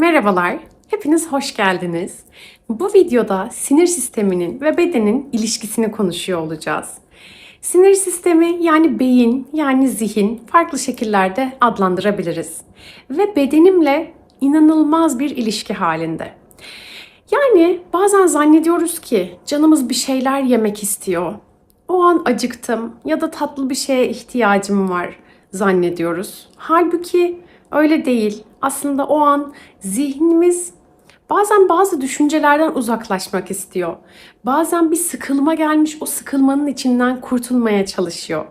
Merhabalar, hepiniz hoş geldiniz. Bu videoda sinir sisteminin ve bedenin ilişkisini konuşuyor olacağız. Sinir sistemi yani beyin yani zihin farklı şekillerde adlandırabiliriz. Ve bedenimle inanılmaz bir ilişki halinde. Yani bazen zannediyoruz ki canımız bir şeyler yemek istiyor. O an acıktım ya da tatlı bir şeye ihtiyacım var zannediyoruz. Halbuki öyle değil. Aslında o an zihnimiz bazen bazı düşüncelerden uzaklaşmak istiyor. Bazen bir sıkılma gelmiş o sıkılmanın içinden kurtulmaya çalışıyor.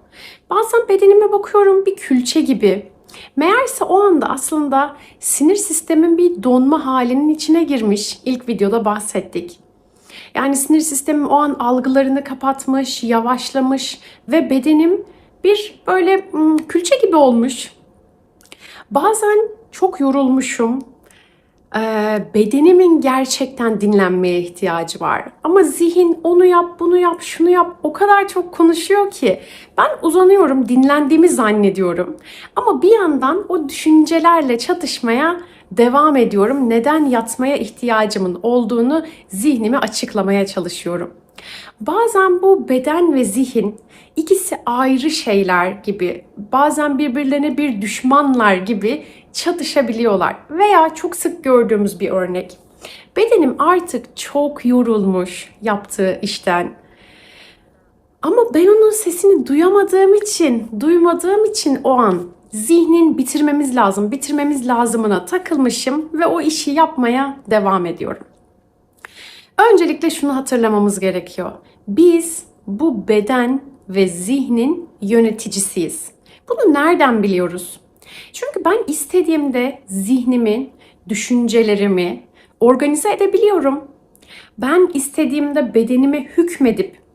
Bazen bedenime bakıyorum bir külçe gibi. Meğerse o anda aslında sinir sistemin bir donma halinin içine girmiş. İlk videoda bahsettik. Yani sinir sistemim o an algılarını kapatmış, yavaşlamış ve bedenim bir böyle külçe gibi olmuş. Bazen çok yorulmuşum. Ee, bedenimin gerçekten dinlenmeye ihtiyacı var. Ama zihin onu yap, bunu yap, şunu yap o kadar çok konuşuyor ki ben uzanıyorum, dinlendiğimi zannediyorum. Ama bir yandan o düşüncelerle çatışmaya devam ediyorum. Neden yatmaya ihtiyacımın olduğunu zihnime açıklamaya çalışıyorum. Bazen bu beden ve zihin ikisi ayrı şeyler gibi, bazen birbirlerine bir düşmanlar gibi çatışabiliyorlar. Veya çok sık gördüğümüz bir örnek. Bedenim artık çok yorulmuş yaptığı işten. Ama ben onun sesini duyamadığım için, duymadığım için o an zihnin bitirmemiz lazım, bitirmemiz lazımına takılmışım ve o işi yapmaya devam ediyorum. Öncelikle şunu hatırlamamız gerekiyor. Biz bu beden ve zihnin yöneticisiyiz. Bunu nereden biliyoruz? Çünkü ben istediğimde zihnimi, düşüncelerimi organize edebiliyorum. Ben istediğimde bedenime hükmedip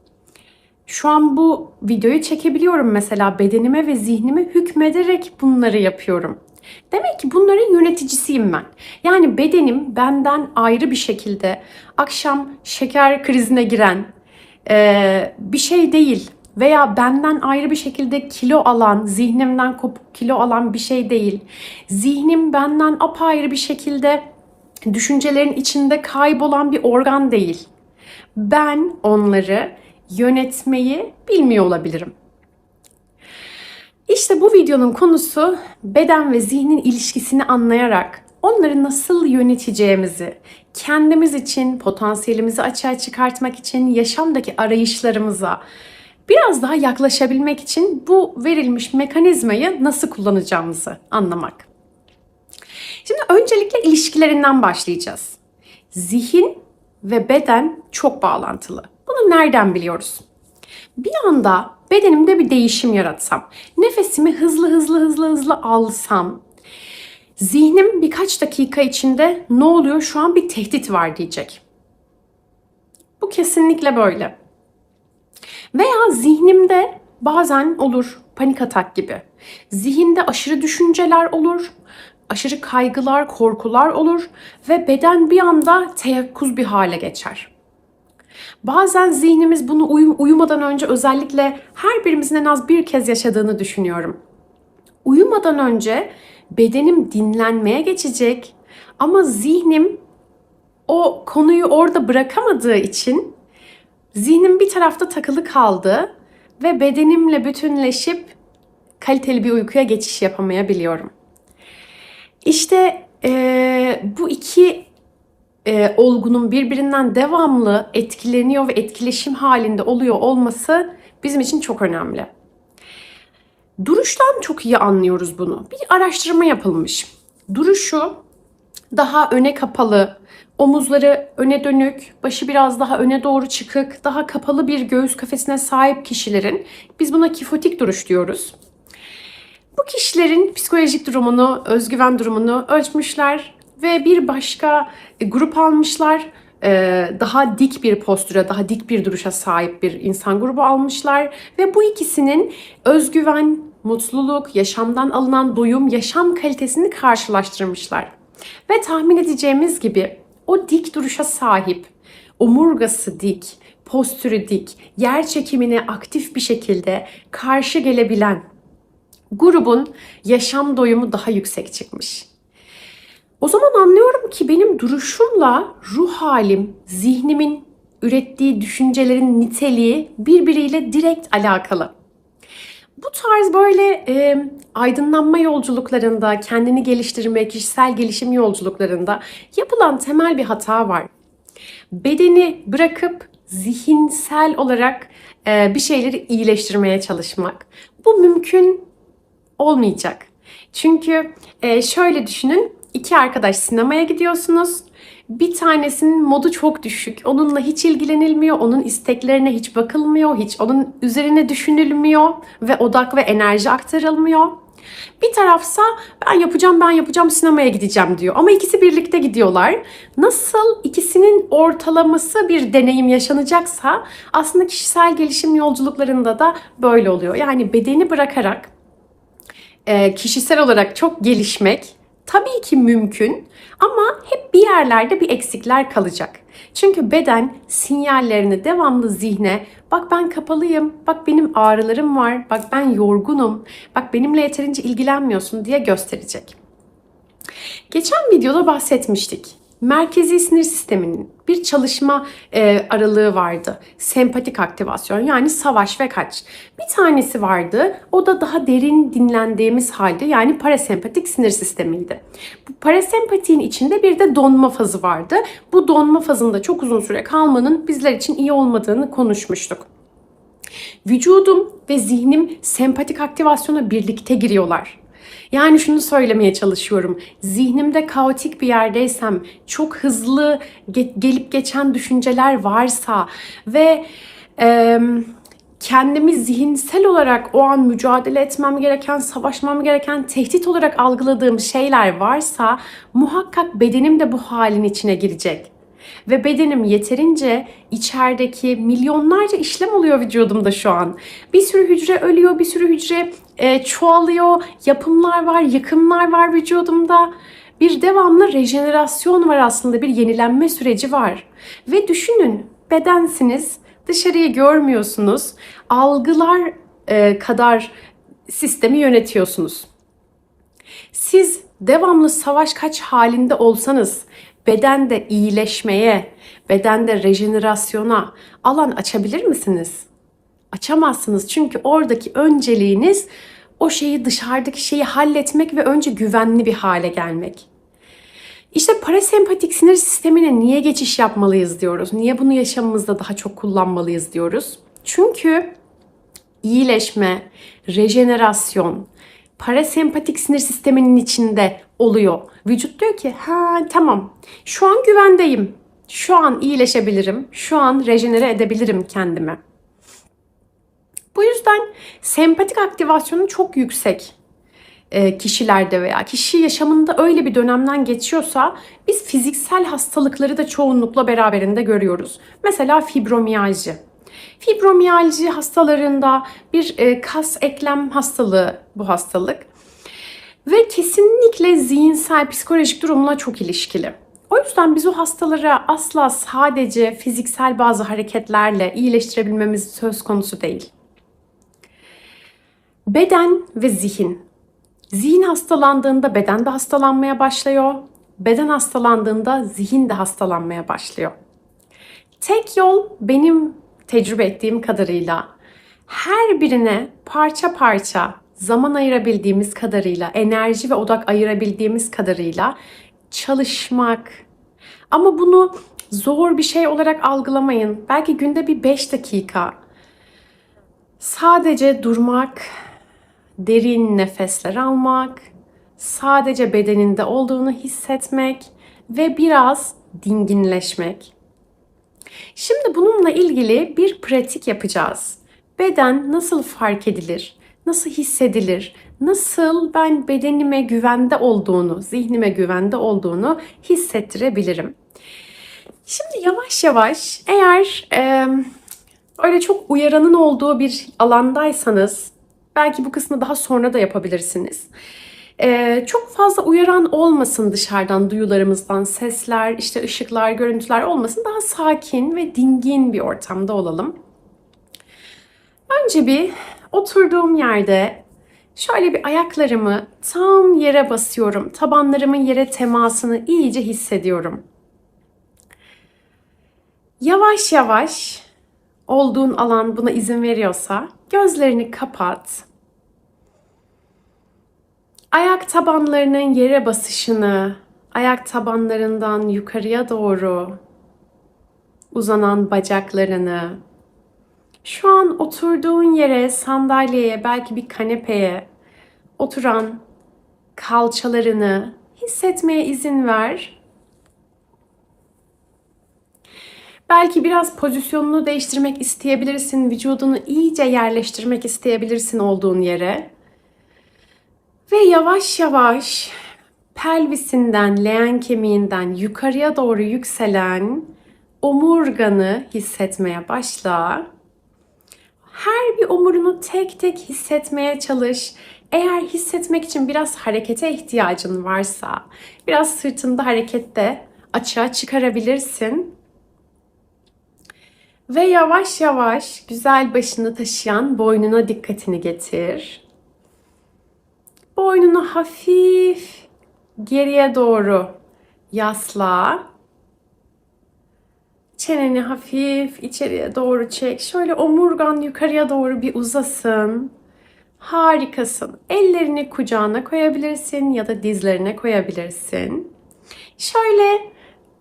şu an bu videoyu çekebiliyorum mesela bedenime ve zihnime hükmederek bunları yapıyorum. Demek ki bunların yöneticisiyim ben. Yani bedenim benden ayrı bir şekilde akşam şeker krizine giren e, bir şey değil veya benden ayrı bir şekilde kilo alan, zihnimden kopuk kilo alan bir şey değil. Zihnim benden apayrı bir şekilde düşüncelerin içinde kaybolan bir organ değil. Ben onları yönetmeyi bilmiyor olabilirim. İşte bu videonun konusu beden ve zihnin ilişkisini anlayarak onları nasıl yöneteceğimizi, kendimiz için, potansiyelimizi açığa çıkartmak için, yaşamdaki arayışlarımıza biraz daha yaklaşabilmek için bu verilmiş mekanizmayı nasıl kullanacağımızı anlamak. Şimdi öncelikle ilişkilerinden başlayacağız. Zihin ve beden çok bağlantılı. Bunu nereden biliyoruz? Bir anda bedenimde bir değişim yaratsam, nefesimi hızlı hızlı hızlı hızlı alsam, zihnim birkaç dakika içinde ne oluyor şu an bir tehdit var diyecek. Bu kesinlikle böyle. Veya zihnimde bazen olur panik atak gibi. Zihinde aşırı düşünceler olur, aşırı kaygılar, korkular olur ve beden bir anda teyakkuz bir hale geçer. Bazen zihnimiz bunu uyum, uyumadan önce özellikle her birimizin en az bir kez yaşadığını düşünüyorum. Uyumadan önce bedenim dinlenmeye geçecek ama zihnim o konuyu orada bırakamadığı için zihnim bir tarafta takılı kaldı ve bedenimle bütünleşip kaliteli bir uykuya geçiş yapamayabiliyorum. İşte e, bu iki e, olgunun birbirinden devamlı etkileniyor ve etkileşim halinde oluyor olması bizim için çok önemli. Duruştan çok iyi anlıyoruz bunu. Bir araştırma yapılmış. Duruşu daha öne kapalı, omuzları öne dönük, başı biraz daha öne doğru çıkık, daha kapalı bir göğüs kafesine sahip kişilerin biz buna kifotik duruş diyoruz. Bu kişilerin psikolojik durumunu, özgüven durumunu ölçmüşler ve bir başka e, grup almışlar. E, daha dik bir postüre, daha dik bir duruşa sahip bir insan grubu almışlar ve bu ikisinin özgüven, mutluluk, yaşamdan alınan doyum, yaşam kalitesini karşılaştırmışlar. Ve tahmin edeceğimiz gibi o dik duruşa sahip, omurgası dik, postürü dik, yer çekimine aktif bir şekilde karşı gelebilen grubun yaşam doyumu daha yüksek çıkmış. O zaman anlıyorum ki benim duruşumla ruh halim, zihnimin ürettiği düşüncelerin niteliği birbiriyle direkt alakalı. Bu tarz böyle e, aydınlanma yolculuklarında, kendini geliştirme, kişisel gelişim yolculuklarında yapılan temel bir hata var. Bedeni bırakıp zihinsel olarak e, bir şeyleri iyileştirmeye çalışmak. Bu mümkün olmayacak. Çünkü e, şöyle düşünün, iki arkadaş sinemaya gidiyorsunuz. Bir tanesinin modu çok düşük. Onunla hiç ilgilenilmiyor, onun isteklerine hiç bakılmıyor, hiç onun üzerine düşünülmüyor ve odak ve enerji aktarılmıyor. Bir tarafsa ben yapacağım ben yapacağım sinemaya gideceğim diyor. Ama ikisi birlikte gidiyorlar. Nasıl ikisinin ortalaması bir deneyim yaşanacaksa aslında kişisel gelişim yolculuklarında da böyle oluyor. Yani bedeni bırakarak kişisel olarak çok gelişmek tabii ki mümkün ama hep bir yerlerde bir eksikler kalacak. Çünkü beden sinyallerini devamlı zihne bak ben kapalıyım, bak benim ağrılarım var, bak ben yorgunum, bak benimle yeterince ilgilenmiyorsun diye gösterecek. Geçen videoda bahsetmiştik merkezi sinir sisteminin bir çalışma e, aralığı vardı. Sempatik aktivasyon yani savaş ve kaç. Bir tanesi vardı. O da daha derin dinlendiğimiz halde yani parasempatik sinir sistemiydi. Bu parasempatiğin içinde bir de donma fazı vardı. Bu donma fazında çok uzun süre kalmanın bizler için iyi olmadığını konuşmuştuk. Vücudum ve zihnim sempatik aktivasyona birlikte giriyorlar. Yani şunu söylemeye çalışıyorum. Zihnimde kaotik bir yerdeysem, çok hızlı ge- gelip geçen düşünceler varsa ve e, kendimi zihinsel olarak o an mücadele etmem gereken, savaşmam gereken, tehdit olarak algıladığım şeyler varsa muhakkak bedenim de bu halin içine girecek. Ve bedenim yeterince içerideki milyonlarca işlem oluyor vücudumda şu an. Bir sürü hücre ölüyor, bir sürü hücre e, çoğalıyor, yapımlar var, yıkımlar var vücudumda. Bir devamlı rejenerasyon var aslında, bir yenilenme süreci var. Ve düşünün, bedensiniz, dışarıyı görmüyorsunuz, algılar e, kadar sistemi yönetiyorsunuz. Siz devamlı savaş kaç halinde olsanız bedende iyileşmeye, bedende rejenerasyona alan açabilir misiniz? Açamazsınız çünkü oradaki önceliğiniz o şeyi dışarıdaki şeyi halletmek ve önce güvenli bir hale gelmek. İşte parasempatik sinir sistemine niye geçiş yapmalıyız diyoruz? Niye bunu yaşamımızda daha çok kullanmalıyız diyoruz? Çünkü iyileşme, rejenerasyon, parasempatik sinir sisteminin içinde oluyor. Vücut diyor ki ha tamam şu an güvendeyim. Şu an iyileşebilirim. Şu an rejenere edebilirim kendimi. Bu yüzden sempatik aktivasyonu çok yüksek e, kişilerde veya kişi yaşamında öyle bir dönemden geçiyorsa biz fiziksel hastalıkları da çoğunlukla beraberinde görüyoruz. Mesela fibromiyalji. Fibromiyalji hastalarında bir e, kas eklem hastalığı bu hastalık. Ve kesinlikle zihinsel psikolojik durumla çok ilişkili. O yüzden biz o hastalara asla sadece fiziksel bazı hareketlerle iyileştirebilmemiz söz konusu değil. Beden ve zihin. Zihin hastalandığında beden de hastalanmaya başlıyor. Beden hastalandığında zihin de hastalanmaya başlıyor. Tek yol benim tecrübe ettiğim kadarıyla her birine parça parça zaman ayırabildiğimiz kadarıyla, enerji ve odak ayırabildiğimiz kadarıyla çalışmak. Ama bunu zor bir şey olarak algılamayın. Belki günde bir 5 dakika sadece durmak, derin nefesler almak, sadece bedeninde olduğunu hissetmek ve biraz dinginleşmek. Şimdi bununla ilgili bir pratik yapacağız. Beden nasıl fark edilir? Nasıl hissedilir? Nasıl ben bedenime güvende olduğunu, zihnime güvende olduğunu hissettirebilirim? Şimdi yavaş yavaş eğer e, öyle çok uyaranın olduğu bir alandaysanız belki bu kısmı daha sonra da yapabilirsiniz. Ee, çok fazla uyaran olmasın dışarıdan duyularımızdan sesler, işte ışıklar, görüntüler olmasın. Daha sakin ve dingin bir ortamda olalım. Önce bir oturduğum yerde Şöyle bir ayaklarımı tam yere basıyorum. Tabanlarımın yere temasını iyice hissediyorum. Yavaş yavaş olduğun alan buna izin veriyorsa gözlerini kapat. Ayak tabanlarının yere basışını, ayak tabanlarından yukarıya doğru uzanan bacaklarını, şu an oturduğun yere, sandalyeye, belki bir kanepeye oturan kalçalarını hissetmeye izin ver. Belki biraz pozisyonunu değiştirmek isteyebilirsin, vücudunu iyice yerleştirmek isteyebilirsin olduğun yere. Ve yavaş yavaş pelvisinden, leğen kemiğinden yukarıya doğru yükselen omurganı hissetmeye başla. Her bir omurunu tek tek hissetmeye çalış. Eğer hissetmek için biraz harekete ihtiyacın varsa, biraz sırtında harekette açığa çıkarabilirsin. Ve yavaş yavaş güzel başını taşıyan boynuna dikkatini getir. Boynunu hafif geriye doğru yasla. Çeneni hafif içeriye doğru çek. Şöyle omurgan yukarıya doğru bir uzasın. Harikasın. Ellerini kucağına koyabilirsin ya da dizlerine koyabilirsin. Şöyle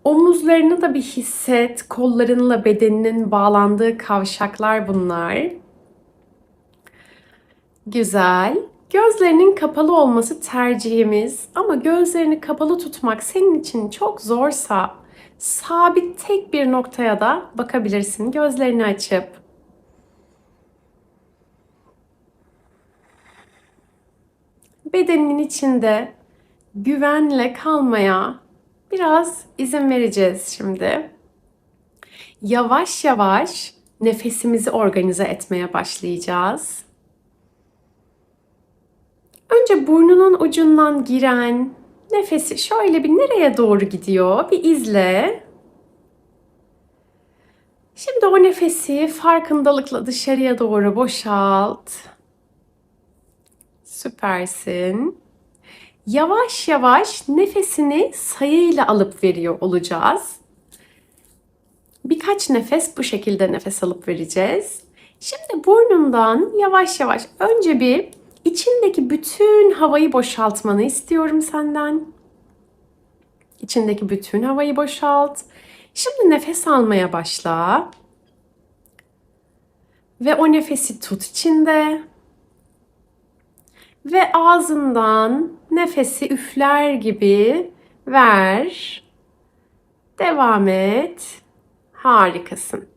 omuzlarını da bir hisset. Kollarınla bedeninin bağlandığı kavşaklar bunlar. Güzel. Gözlerinin kapalı olması tercihimiz ama gözlerini kapalı tutmak senin için çok zorsa sabit tek bir noktaya da bakabilirsin gözlerini açıp. Bedeninin içinde güvenle kalmaya biraz izin vereceğiz şimdi. Yavaş yavaş nefesimizi organize etmeye başlayacağız. Önce burnunun ucundan giren Nefesi şöyle bir nereye doğru gidiyor? Bir izle. Şimdi o nefesi farkındalıkla dışarıya doğru boşalt. Süpersin. Yavaş yavaş nefesini sayıyla alıp veriyor olacağız. Birkaç nefes bu şekilde nefes alıp vereceğiz. Şimdi burnundan yavaş yavaş önce bir İçindeki bütün havayı boşaltmanı istiyorum senden. İçindeki bütün havayı boşalt. Şimdi nefes almaya başla. Ve o nefesi tut içinde. Ve ağzından nefesi üfler gibi ver. Devam et. Harikasın.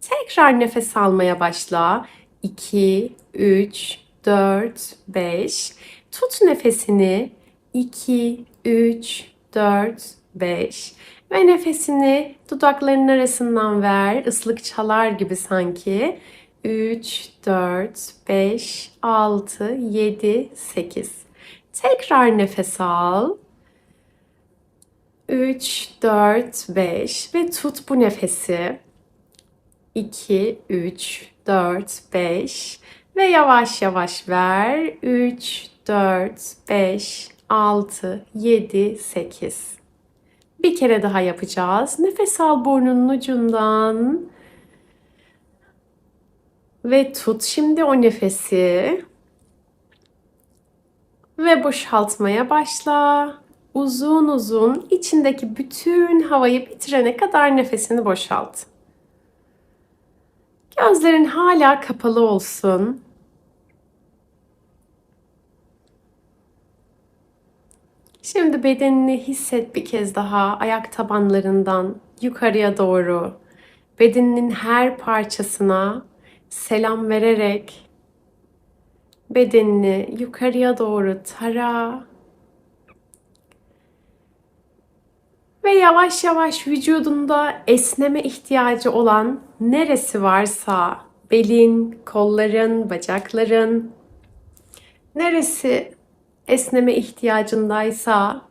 Tekrar nefes almaya başla. 2, 3, 4, 5. Tut nefesini. 2, 3, 4, 5. Ve nefesini dudaklarının arasından ver. Islık çalar gibi sanki. 3, 4, 5, 6, 7, 8. Tekrar nefes al. 3, 4, 5 ve tut bu nefesi. 2, 3, 4, 5 ve yavaş yavaş ver. 3, 4, 5, 6, 7, 8. Bir kere daha yapacağız. Nefes al burnunun ucundan. Ve tut şimdi o nefesi. Ve boşaltmaya başla. Uzun uzun içindeki bütün havayı bitirene kadar nefesini boşalt. Gözlerin hala kapalı olsun. Şimdi bedenini hisset bir kez daha ayak tabanlarından yukarıya doğru. Bedeninin her parçasına selam vererek bedenini yukarıya doğru tara. Ve yavaş yavaş vücudunda esneme ihtiyacı olan neresi varsa belin, kolların, bacakların neresi esneme ihtiyacındaysa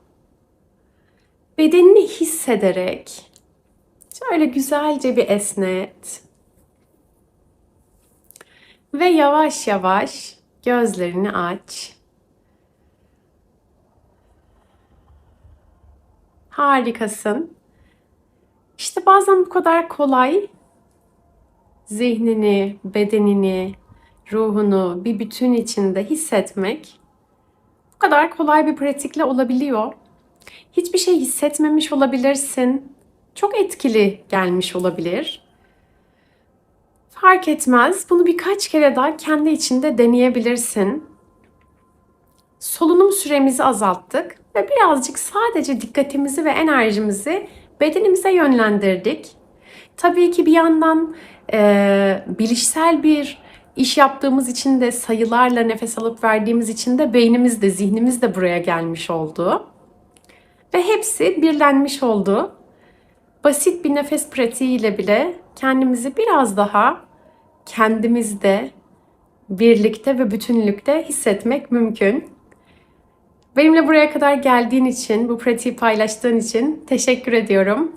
bedenini hissederek şöyle güzelce bir esnet. Ve yavaş yavaş Gözlerini aç. Harikasın. İşte bazen bu kadar kolay zihnini, bedenini, ruhunu bir bütün içinde hissetmek bu kadar kolay bir pratikle olabiliyor. Hiçbir şey hissetmemiş olabilirsin. Çok etkili gelmiş olabilir. Fark etmez. Bunu birkaç kere daha kendi içinde deneyebilirsin. Solunum süremizi azalttık ve birazcık sadece dikkatimizi ve enerjimizi bedenimize yönlendirdik. Tabii ki bir yandan e, bilişsel bir iş yaptığımız için de sayılarla nefes alıp verdiğimiz için de beynimiz de zihnimiz de buraya gelmiş oldu. Ve hepsi birlenmiş oldu. Basit bir nefes pratiğiyle bile kendimizi biraz daha kendimizde, birlikte ve bütünlükte hissetmek mümkün. Benimle buraya kadar geldiğin için, bu pratiği paylaştığın için teşekkür ediyorum.